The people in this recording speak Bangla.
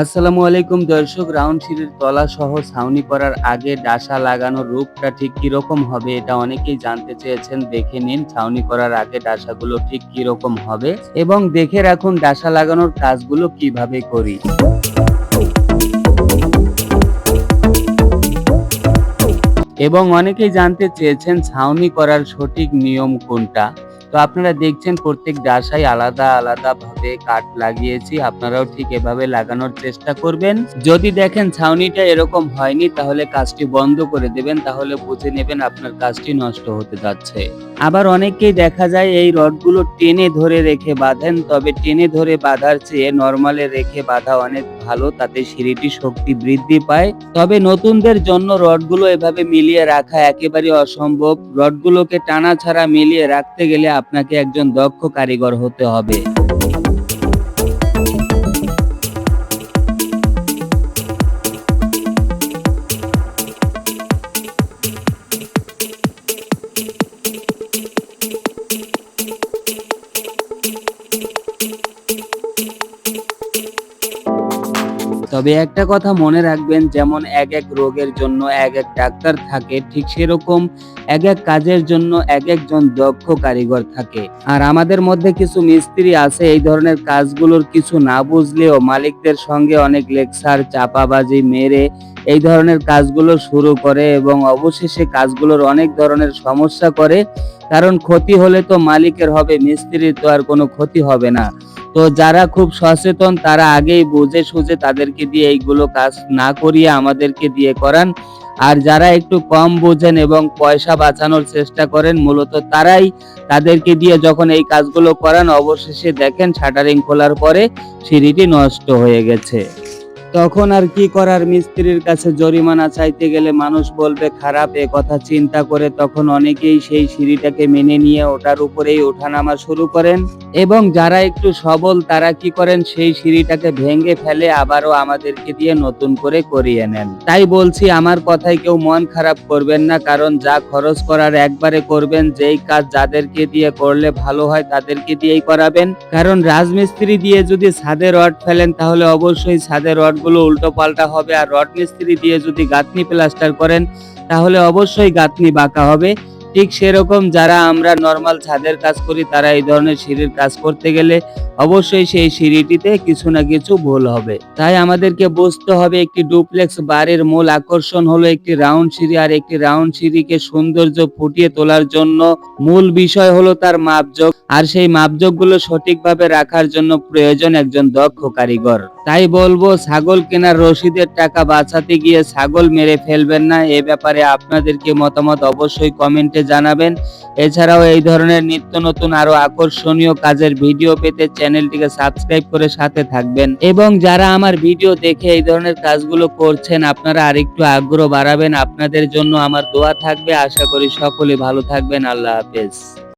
আসসালামু আলাইকুম দর্শক, রাউন্ড সিঁড়ির তলা সহ ছাউনি করার আগে ডাসা লাগানোর রূপটা ঠিক কীরকম হবে এটা অনেকেই জানতে চেয়েছেন। দেখে নিন ছাউনি করার আগে ডাসাগুলো ঠিক কীরকম হবে এবং দেখে রাখুন ডাসা লাগানোর কাজগুলো কীভাবে করি। এবং অনেকেই জানতে চেয়েছেন ছাউনি করার সঠিক নিয়ম কোনটা। তো আপনারা দেখছেন প্রত্যেক ডাসায় আলাদা আলাদা ভাবে কাঠ লাগিয়েছি, আপনারাও ঠিক এভাবে লাগানোর চেষ্টা করবেন। যদি দেখেন ছাউনিটা এরকম হয়নি, তাহলে কাজটি বন্ধ করে দেবেন, তাহলে বুঝে নেবেন আপনার কাজটি নষ্ট হতে যাচ্ছে। আবার অনেকেই দেখা যায় এই রডগুলো টেনে ধরে রেখে বাঁধেন, তবে টেনে ধরে বাঁধার চেয়ে নর্মালে রেখে বাঁধা অনেক ভালো, তাতে সিঁড়িটি শক্তি বৃদ্ধি পায়। তবে নতুনদের জন্য রডগুলো এভাবে মিলিয়ে রাখা একেবারে অসম্ভব। রডগুলোকে টানা ছাড়া মিলিয়ে রাখতে গেলে আপনাকে একজন দক্ষ কারিগর হতে হবে। তবে একটা কথা মনে রাখবেন, যেমন এক এক রোগের জন্য এক এক ডাক্তার থাকে, ঠিক সেরকম এক এক কাজের জন্য এক একজন দক্ষ কারিগর থাকে। আর আমাদের মধ্যে কিছু মিস্ত্রি আছে, এই ধরনের কাজগুলোর কিছু না বুঝলেও মালিকদের সঙ্গে অনেক লেকচার, চাপাবাজি মেরে এই ধরনের কাজগুলো শুরু করে এবং অবশেষে কাজগুলোর অনেক ধরনের সমস্যা করে। কারণ ক্ষতি হলে তো মালিকের হবে, মিস্ত্রির তো আর কোনো ক্ষতি হবে না। তো যারা খুব সচেতন, তারা আগেই বুঝে সুঝে তাদেরকে দিয়ে এইগুলো কাজ না করিয়ে আমাদেরকে দিয়ে করান। আর যারা একটু কম বোঝেন এবং পয়সা বাঁচানোর চেষ্টা করেন, মূলত তারাই তাদেরকে দিয়ে যখন এই কাজগুলো করান, অবশেষে দেখেন শাটারিং খোলার পরে সিঁড়িটি নষ্ট হয়ে গেছে। তখন আর কি করার? মিস্ত্রির কাছে জরিমানা চাইতে গেলে মানুষ বলবে, খারাপ, এ কথা চিন্তা করে তখন অনেকেই সেই সিঁড়িটাকে মেনে নিয়ে ওটার উপরেই ওঠানামা শুরু করেন। এবং যারা একটু সবল, তারা কি করেন? সেই সিঁড়িটাকে ভেঙে ফেলে আবারও আমাদেরকে দিয়ে নতুন করে করিয়ে নেন। তাই বলছি, আমার কথায় কেউ মন খারাপ করবেন না, কারণ যা খরচ করার একবারে করবেন, যেই কাজ যাদেরকে দিয়ে করলে ভালো হয় তাদেরকে দিয়েই করাবেন। কারণ রাজমিস্ত্রি দিয়ে যদি ছাদে রড ফেলেন, তাহলে অবশ্যই ছাদের রডগুলো উল্টো পাল্টা হবে। আর রড মিস্ত্রি দিয়ে যদি গাঁথনি প্লাস্টার করেন, তাহলে অবশ্যই গাঁথনি বাঁকা হবে। ঠিক সেরকম যারা আমরা নর্মাল ছাদের কাজ করি, তারা এই ধরনের সিঁড়ির কাজ করতে গেলে অবশ্যই সেই সিঁড়িটিতে কিছু না কিছু ভুল হবে। তাই আমাদেরকে বুঝতে হবে একটি ডুপ্লেক্স বাড়ির মূল আকর্ষণ হলো একটি রাউন্ড সিঁড়ি আর একটি রাউন্ড সিঁড়িকে সৌন্দর্য ফুটিয়ে তোলার জন্য মূল বিষয় হলো তার মাপযোগ আর সেই মাপযোগগুলো সঠিকভাবে রাখার জন্য প্রয়োজন একজন দক্ষ কারিগর। তাই বলব, ছাগল কেনার রসিদের টাকা বাঁচাতে গিয়ে ছাগল মেরে ফেলবেন না। এ ব্যাপারে আপনাদেরকে মতামত অবশ্যই কমেন্টে জানাবেন। এছাড়াও এই ধরনের নিত্য নতুন আরও আকর্ষণীয় কাজের ভিডিও পেতে চ্যানেলটিকে সাবস্ক্রাইব করে সাথে থাকবেন। এবং যারা আমার ভিডিও দেখে এই ধরনের কাজগুলো করছেন, আপনারা আরেকটু আগ্রহ বাড়াবেন। আপনাদের জন্য আমার দোয়া থাকবে। আশা করি সকলে ভালো থাকবেন। আল্লাহ হাফেজ।